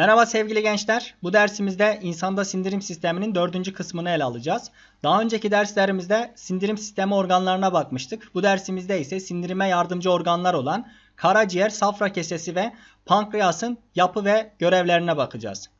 Merhaba sevgili gençler. Bu dersimizde insanda sindirim sisteminin dördüncü kısmını ele alacağız. Daha önceki derslerimizde sindirim sistemi organlarına bakmıştık. Bu dersimizde ise sindirime yardımcı organlar olan karaciğer, safra kesesi ve pankreasın yapı ve görevlerine bakacağız.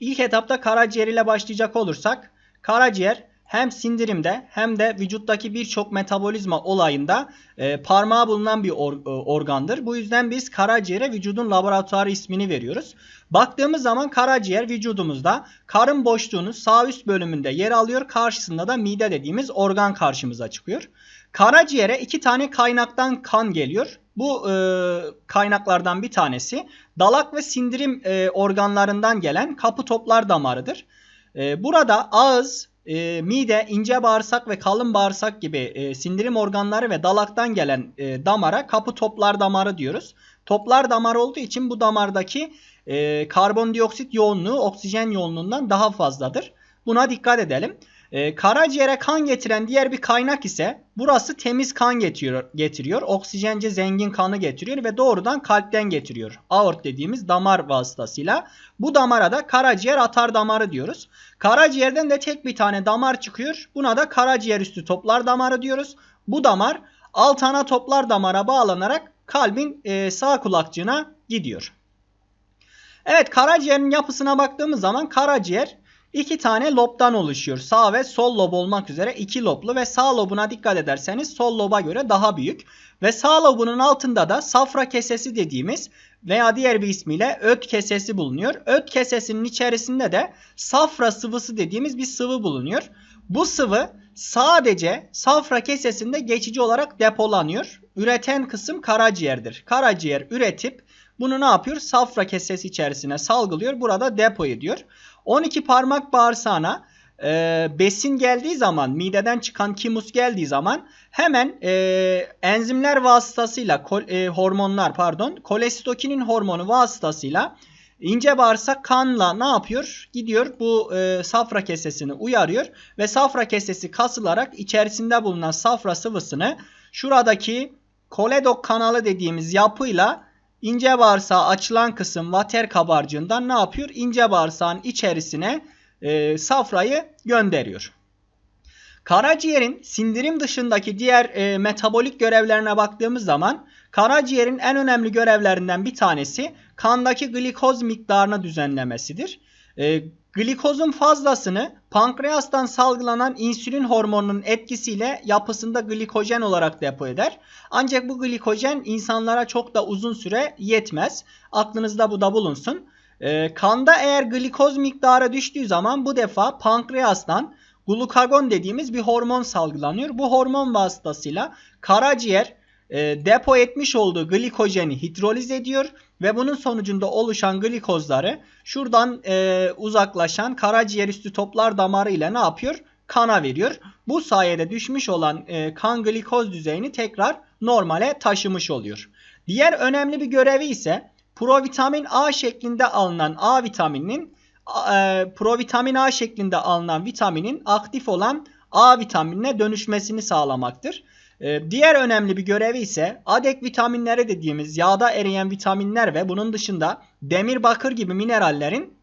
İlk etapta karaciğer ile başlayacak olursak karaciğer hem sindirimde hem de vücuttaki birçok metabolizma olayında e, parmağı bulunan bir or- e, organdır. Bu yüzden biz karaciğere vücudun laboratuvarı ismini veriyoruz. Baktığımız zaman karaciğer vücudumuzda karın boşluğunun sağ üst bölümünde yer alıyor. Karşısında da mide dediğimiz organ karşımıza çıkıyor. Karaciğere iki tane kaynaktan kan geliyor. Bu e, kaynaklardan bir tanesi dalak ve sindirim e, organlarından gelen kapı toplar damarıdır. E, burada ağız, e, mide, ince bağırsak ve kalın bağırsak gibi e, sindirim organları ve dalaktan gelen e, damara kapı toplar damarı diyoruz. Toplar damar olduğu için bu damardaki e, karbondioksit yoğunluğu oksijen yoğunluğundan daha fazladır. Buna dikkat edelim. E, karaciğere kan getiren diğer bir kaynak ise burası temiz kan getiriyor, getiriyor. Oksijence zengin kanı getiriyor ve doğrudan kalpten getiriyor. Aort dediğimiz damar vasıtasıyla. Bu damara da karaciğer atar damarı diyoruz. Karaciğerden de tek bir tane damar çıkıyor. Buna da karaciğer üstü toplar damarı diyoruz. Bu damar alt ana toplar damara bağlanarak kalbin e, sağ kulakçığına gidiyor. Evet karaciğerin yapısına baktığımız zaman karaciğer iki tane lobdan oluşuyor. Sağ ve sol lob olmak üzere iki loblu ve sağ lobuna dikkat ederseniz sol loba göre daha büyük. Ve sağ lobunun altında da safra kesesi dediğimiz veya diğer bir ismiyle öt kesesi bulunuyor. Öt kesesinin içerisinde de safra sıvısı dediğimiz bir sıvı bulunuyor. Bu sıvı sadece safra kesesinde geçici olarak depolanıyor. Üreten kısım karaciğerdir. Karaciğer üretip bunu ne yapıyor? Safra kesesi içerisine salgılıyor. Burada depo ediyor. 12 parmak bağırsağına e, besin geldiği zaman mideden çıkan kimus geldiği zaman hemen e, enzimler vasıtasıyla kol, e, hormonlar pardon kolestokinin hormonu vasıtasıyla ince bağırsak kanla ne yapıyor? Gidiyor bu e, safra kesesini uyarıyor ve safra kesesi kasılarak içerisinde bulunan safra sıvısını şuradaki koledok kanalı dediğimiz yapıyla ince bağırsağa açılan kısım vater kabarcığından ne yapıyor? İnce bağırsağın içerisine e, safrayı gönderiyor. Karaciğerin sindirim dışındaki diğer e, metabolik görevlerine baktığımız zaman karaciğerin en önemli görevlerinden bir tanesi kandaki glikoz miktarını düzenlemesidir. E, glikozun fazlasını pankreastan salgılanan insülin hormonunun etkisiyle yapısında glikojen olarak depo eder. Ancak bu glikojen insanlara çok da uzun süre yetmez. Aklınızda bu da bulunsun. E, kanda eğer glikoz miktarı düştüğü zaman bu defa pankreastan glukagon dediğimiz bir hormon salgılanıyor. Bu hormon vasıtasıyla karaciğer e, depo etmiş olduğu glikojeni hidroliz ediyor ve bunun sonucunda oluşan glikozları şuradan e, uzaklaşan karaciğer üstü toplar damarı ile ne yapıyor? Kana veriyor. Bu sayede düşmüş olan e, kan glikoz düzeyini tekrar normale taşımış oluyor. Diğer önemli bir görevi ise provitamin A şeklinde alınan A vitamininin e, provitamin A şeklinde alınan vitaminin aktif olan A vitaminine dönüşmesini sağlamaktır. E, diğer önemli bir görevi ise adek vitaminleri dediğimiz yağda eriyen vitaminler ve bunun dışında demir bakır gibi minerallerin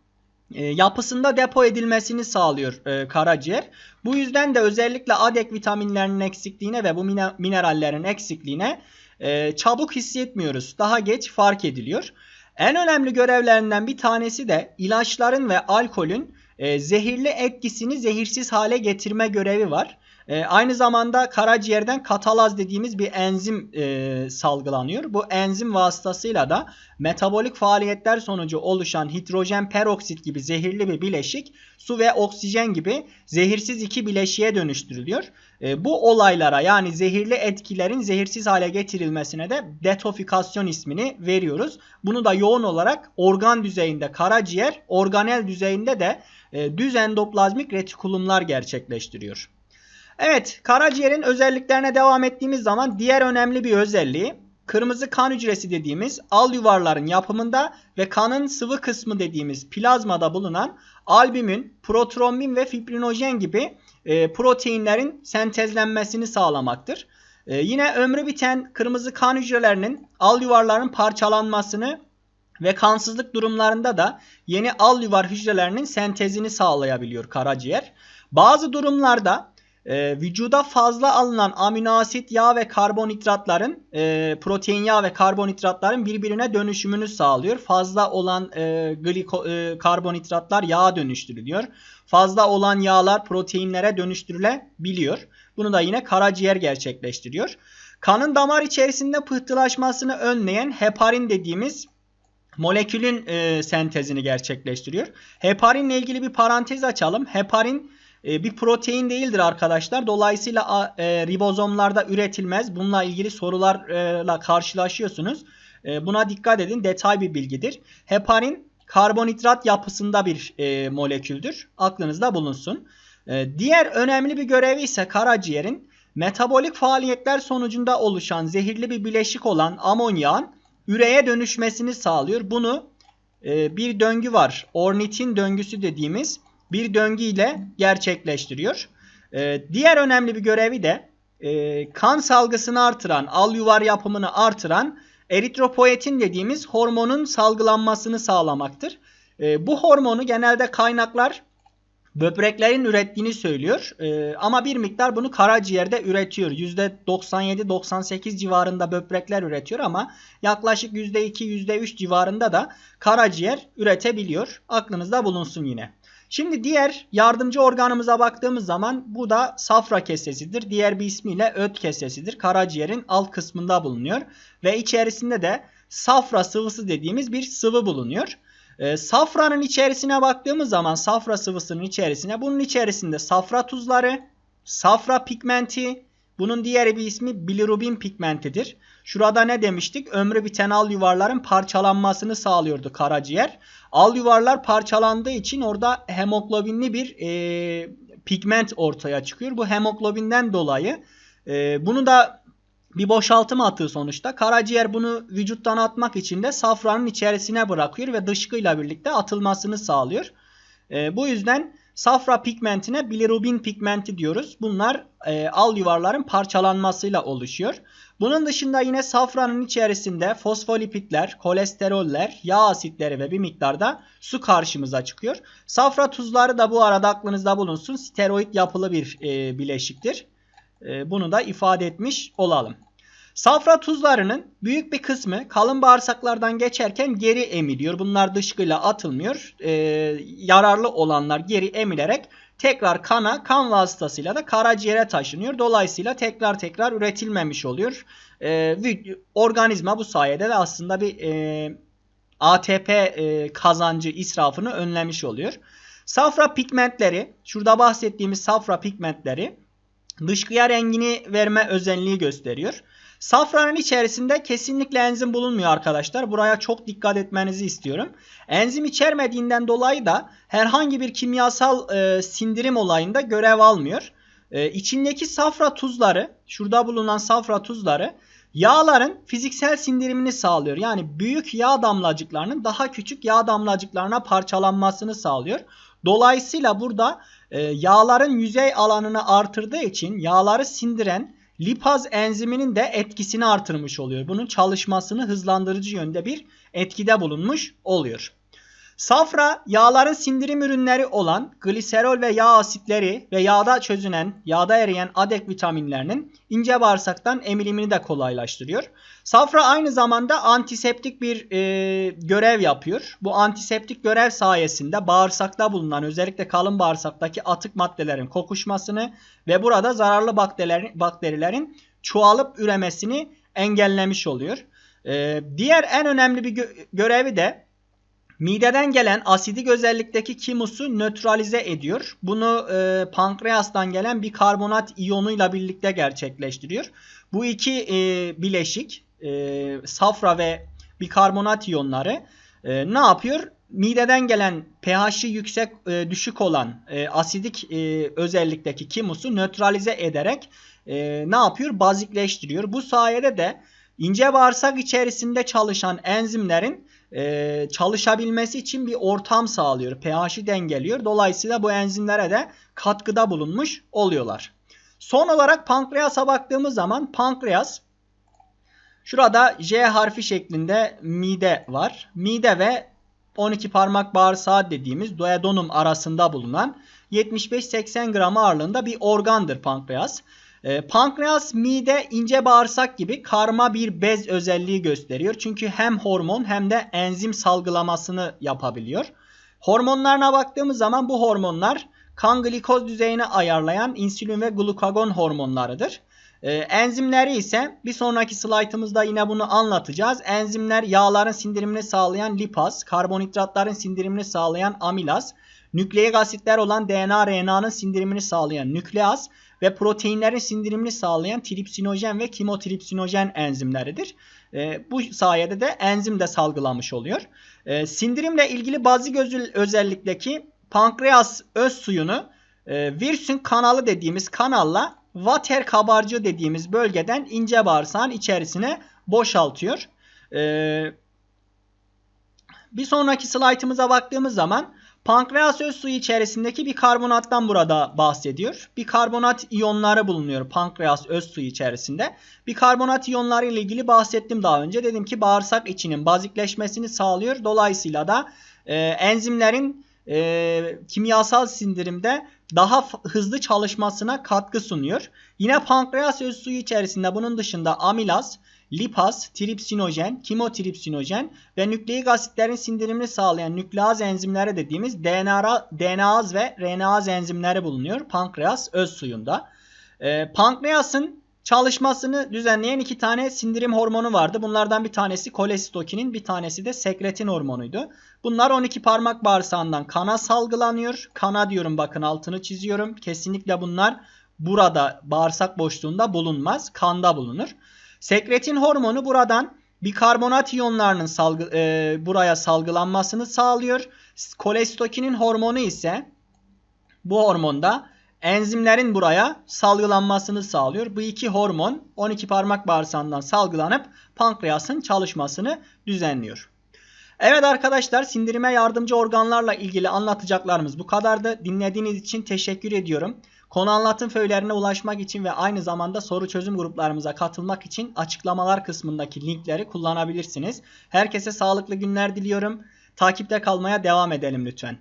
e, yapısında depo edilmesini sağlıyor e, karaciğer. Bu yüzden de özellikle adek vitaminlerinin eksikliğine ve bu minerallerin eksikliğine e, çabuk hissetmiyoruz. Daha geç fark ediliyor. En önemli görevlerinden bir tanesi de ilaçların ve alkolün zehirli etkisini zehirsiz hale getirme görevi var. E, aynı zamanda karaciğerden katalaz dediğimiz bir enzim e, salgılanıyor. Bu enzim vasıtasıyla da metabolik faaliyetler sonucu oluşan hidrojen peroksit gibi zehirli bir bileşik su ve oksijen gibi zehirsiz iki bileşiğe dönüştürülüyor. E, bu olaylara yani zehirli etkilerin zehirsiz hale getirilmesine de detofikasyon ismini veriyoruz. Bunu da yoğun olarak organ düzeyinde karaciğer, organel düzeyinde de e, düz endoplazmik retikulumlar gerçekleştiriyor. Evet karaciğerin özelliklerine devam ettiğimiz zaman diğer önemli bir özelliği kırmızı kan hücresi dediğimiz al yuvarların yapımında ve kanın sıvı kısmı dediğimiz plazmada bulunan albümin, protrombin ve fibrinojen gibi e, proteinlerin sentezlenmesini sağlamaktır. E, yine ömrü biten kırmızı kan hücrelerinin al yuvarların parçalanmasını Ve kansızlık durumlarında da yeni al yuvar hücrelerinin sentezini sağlayabiliyor karaciğer. Bazı durumlarda e, vücuda fazla alınan amino asit, yağ ve karbonhidratların, e, protein, yağ ve karbonhidratların birbirine dönüşümünü sağlıyor. Fazla olan e, gliko, e, karbonhidratlar yağa dönüştürülüyor. Fazla olan yağlar proteinlere dönüştürülebiliyor. Bunu da yine karaciğer gerçekleştiriyor. Kanın damar içerisinde pıhtılaşmasını önleyen heparin dediğimiz molekülün e, sentezini gerçekleştiriyor. Heparinle ilgili bir parantez açalım. Heparin e, bir protein değildir arkadaşlar. Dolayısıyla e, ribozomlarda üretilmez. Bununla ilgili sorularla karşılaşıyorsunuz. E, buna dikkat edin. Detay bir bilgidir. Heparin karbonhidrat yapısında bir e, moleküldür. Aklınızda bulunsun. E, diğer önemli bir görevi ise karaciğerin metabolik faaliyetler sonucunda oluşan zehirli bir bileşik olan amonyağın üreye dönüşmesini sağlıyor. Bunu e, bir döngü var. Ornitin döngüsü dediğimiz bir döngü ile gerçekleştiriyor. E, diğer önemli bir görevi de e, kan salgısını artıran, al yuvar yapımını artıran eritropoetin dediğimiz hormonun salgılanmasını sağlamaktır. E, bu hormonu genelde kaynaklar böbreklerin ürettiğini söylüyor. E, ama bir miktar bunu karaciğerde üretiyor. %97-98 civarında böbrekler üretiyor ama yaklaşık %2, %3 civarında da karaciğer üretebiliyor. Aklınızda bulunsun yine. Şimdi diğer yardımcı organımıza baktığımız zaman bu da safra kesesidir. Diğer bir ismiyle öt kesesidir. Karaciğerin alt kısmında bulunuyor. Ve içerisinde de safra sıvısı dediğimiz bir sıvı bulunuyor. E, safranın içerisine baktığımız zaman safra sıvısının içerisine bunun içerisinde safra tuzları, safra pigmenti, bunun diğer bir ismi bilirubin pigmentidir. Şurada ne demiştik? Ömrü biten al yuvarların parçalanmasını sağlıyordu karaciğer. Al yuvarlar parçalandığı için orada hemoglobinli bir e, pigment ortaya çıkıyor. Bu hemoglobinden dolayı e, bunu da bir boşaltım atığı sonuçta. Karaciğer bunu vücuttan atmak için de safranın içerisine bırakıyor ve dışkıyla birlikte atılmasını sağlıyor. E, bu yüzden safra pigmentine bilirubin pigmenti diyoruz. Bunlar e, al yuvarların parçalanmasıyla oluşuyor. Bunun dışında yine safranın içerisinde fosfolipitler, kolesteroller, yağ asitleri ve bir miktarda su karşımıza çıkıyor. Safra tuzları da bu arada aklınızda bulunsun. Steroid yapılı bir e, bileşiktir. E, bunu da ifade etmiş olalım. Safra tuzlarının büyük bir kısmı kalın bağırsaklardan geçerken geri emiliyor. Bunlar dışkıyla atılmıyor. E, yararlı olanlar geri emilerek tekrar kana, kan vasıtasıyla da karaciğere taşınıyor. Dolayısıyla tekrar tekrar üretilmemiş oluyor. E, organizma bu sayede de aslında bir e, ATP e, kazancı israfını önlemiş oluyor. Safra pigmentleri, şurada bahsettiğimiz safra pigmentleri dışkıya rengini verme özelliği gösteriyor. Safranın içerisinde kesinlikle enzim bulunmuyor arkadaşlar. Buraya çok dikkat etmenizi istiyorum. Enzim içermediğinden dolayı da herhangi bir kimyasal e, sindirim olayında görev almıyor. E, içindeki safra tuzları, şurada bulunan safra tuzları yağların fiziksel sindirimini sağlıyor. Yani büyük yağ damlacıklarının daha küçük yağ damlacıklarına parçalanmasını sağlıyor. Dolayısıyla burada e, yağların yüzey alanını artırdığı için yağları sindiren lipaz enziminin de etkisini artırmış oluyor. Bunun çalışmasını hızlandırıcı yönde bir etkide bulunmuş oluyor. Safra yağların sindirim ürünleri olan gliserol ve yağ asitleri ve yağda çözünen, yağda eriyen adek vitaminlerinin ince bağırsaktan emilimini de kolaylaştırıyor. Safra aynı zamanda antiseptik bir e, görev yapıyor. Bu antiseptik görev sayesinde bağırsakta bulunan özellikle kalın bağırsaktaki atık maddelerin kokuşmasını ve burada zararlı bakterilerin, bakterilerin çoğalıp üremesini engellemiş oluyor. E, diğer en önemli bir gö görevi de Mideden gelen asidik özellikteki kimusu nötralize ediyor. Bunu e, pankreastan gelen bir karbonat iyonuyla birlikte gerçekleştiriyor. Bu iki e, bileşik e, safra ve bikarbonat iyonları e, ne yapıyor? Mideden gelen pH'i yüksek e, düşük olan e, asidik e, özellikteki kimusu nötralize ederek e, ne yapıyor? Bazikleştiriyor. Bu sayede de ince bağırsak içerisinde çalışan enzimlerin e, çalışabilmesi için bir ortam sağlıyor. pH'i dengeliyor. Dolayısıyla bu enzimlere de katkıda bulunmuş oluyorlar. Son olarak pankreasa baktığımız zaman pankreas Şurada J harfi şeklinde mide var. Mide ve 12 parmak bağırsağı dediğimiz duodenum arasında bulunan 75-80 gram ağırlığında bir organdır pankreas. E, pankreas, mide, ince bağırsak gibi karma bir bez özelliği gösteriyor. Çünkü hem hormon hem de enzim salgılamasını yapabiliyor. Hormonlarına baktığımız zaman bu hormonlar kan glikoz düzeyini ayarlayan insülin ve glukagon hormonlarıdır. Ee, enzimleri ise bir sonraki slaytımızda yine bunu anlatacağız. Enzimler yağların sindirimini sağlayan lipaz, karbonhidratların sindirimini sağlayan amilaz, nükleik asitler olan DNA, RNA'nın sindirimini sağlayan nükleaz ve proteinlerin sindirimini sağlayan tripsinojen ve kimotripsinojen enzimleridir. E, bu sayede de enzim de salgılamış oluyor. E, sindirimle ilgili bazı özellikteki pankreas öz suyunu e, Wirsung kanalı dediğimiz kanalla vater kabarcığı dediğimiz bölgeden ince bağırsağın içerisine boşaltıyor. Ee, bir sonraki slaytımıza baktığımız zaman pankreas öz suyu içerisindeki bir karbonattan burada bahsediyor. Bir karbonat iyonları bulunuyor pankreas öz suyu içerisinde. Bir karbonat iyonları ile ilgili bahsettim daha önce. Dedim ki bağırsak içinin bazikleşmesini sağlıyor. Dolayısıyla da e, enzimlerin e, kimyasal sindirimde daha hızlı çalışmasına katkı sunuyor. Yine pankreas öz suyu içerisinde bunun dışında amilaz, lipaz, tripsinojen, kimotripsinojen ve nükleik asitlerin sindirimini sağlayan nükleaz enzimleri dediğimiz DNA, DNAaz ve RNAaz enzimleri bulunuyor pankreas öz suyunda. E, pankreasın Çalışmasını düzenleyen iki tane sindirim hormonu vardı. Bunlardan bir tanesi kolesitokinin bir tanesi de sekretin hormonuydu. Bunlar 12 parmak bağırsağından kana salgılanıyor. Kana diyorum bakın altını çiziyorum. Kesinlikle bunlar burada bağırsak boşluğunda bulunmaz. Kanda bulunur. Sekretin hormonu buradan bikarbonat iyonlarının salgı, e, buraya salgılanmasını sağlıyor. Kolestokinin hormonu ise bu hormonda enzimlerin buraya salgılanmasını sağlıyor. Bu iki hormon 12 parmak bağırsağından salgılanıp pankreasın çalışmasını düzenliyor. Evet arkadaşlar sindirime yardımcı organlarla ilgili anlatacaklarımız bu kadardı. Dinlediğiniz için teşekkür ediyorum. Konu anlatım föylerine ulaşmak için ve aynı zamanda soru çözüm gruplarımıza katılmak için açıklamalar kısmındaki linkleri kullanabilirsiniz. Herkese sağlıklı günler diliyorum. Takipte kalmaya devam edelim lütfen.